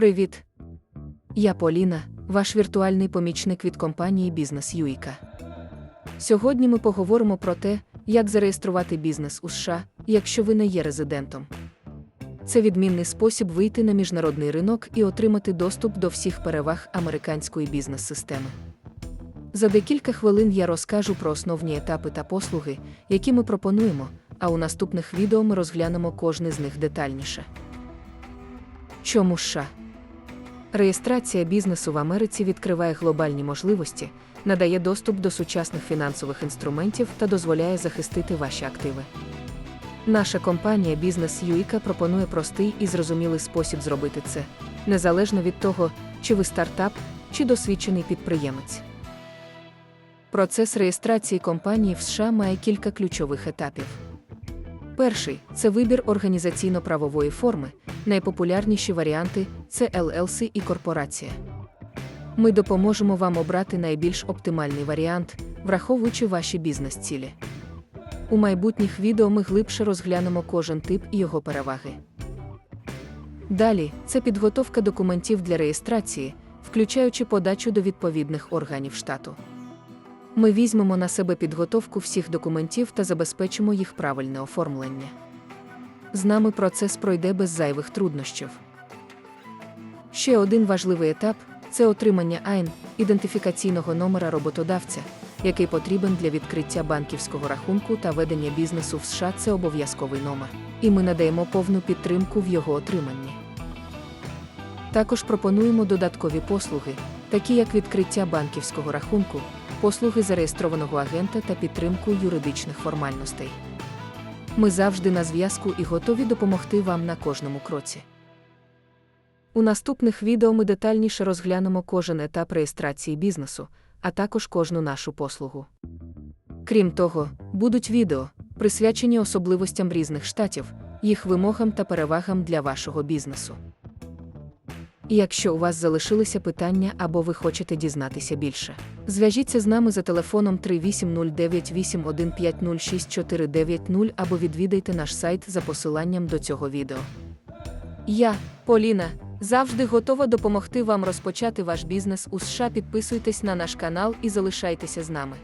Привіт! Я Поліна, ваш віртуальний помічник від компанії Бізнес Юїка. Сьогодні ми поговоримо про те, як зареєструвати бізнес у США, якщо ви не є резидентом. Це відмінний спосіб вийти на міжнародний ринок і отримати доступ до всіх переваг американської бізнес-системи. За декілька хвилин я розкажу про основні етапи та послуги, які ми пропонуємо, а у наступних відео ми розглянемо кожний з них детальніше. Чому США? Реєстрація бізнесу в Америці відкриває глобальні можливості, надає доступ до сучасних фінансових інструментів та дозволяє захистити ваші активи. Наша компанія Бізнес Юіка пропонує простий і зрозумілий спосіб зробити це, незалежно від того, чи ви стартап, чи досвідчений підприємець. Процес реєстрації компанії в США має кілька ключових етапів. Перший це вибір організаційно-правової форми. Найпопулярніші варіанти це LLC і корпорація. Ми допоможемо вам обрати найбільш оптимальний варіант, враховуючи ваші бізнес-цілі. У майбутніх відео ми глибше розглянемо кожен тип і його переваги. Далі це підготовка документів для реєстрації, включаючи подачу до відповідних органів штату. Ми візьмемо на себе підготовку всіх документів та забезпечимо їх правильне оформлення. З нами процес пройде без зайвих труднощів. Ще один важливий етап це отримання АЙН ідентифікаційного номера роботодавця, який потрібен для відкриття банківського рахунку та ведення бізнесу в США. Це обов'язковий номер, і ми надаємо повну підтримку в його отриманні. Також пропонуємо додаткові послуги, такі як відкриття банківського рахунку, послуги зареєстрованого агента та підтримку юридичних формальностей. Ми завжди на зв'язку і готові допомогти вам на кожному кроці. У наступних відео ми детальніше розглянемо кожен етап реєстрації бізнесу, а також кожну нашу послугу. Крім того, будуть відео, присвячені особливостям різних штатів, їх вимогам та перевагам для вашого бізнесу. Якщо у вас залишилися питання або ви хочете дізнатися більше, зв'яжіться з нами за телефоном 380981506490 або відвідайте наш сайт за посиланням до цього відео. Я, Поліна, завжди готова допомогти вам розпочати ваш бізнес у США. Підписуйтесь на наш канал і залишайтеся з нами.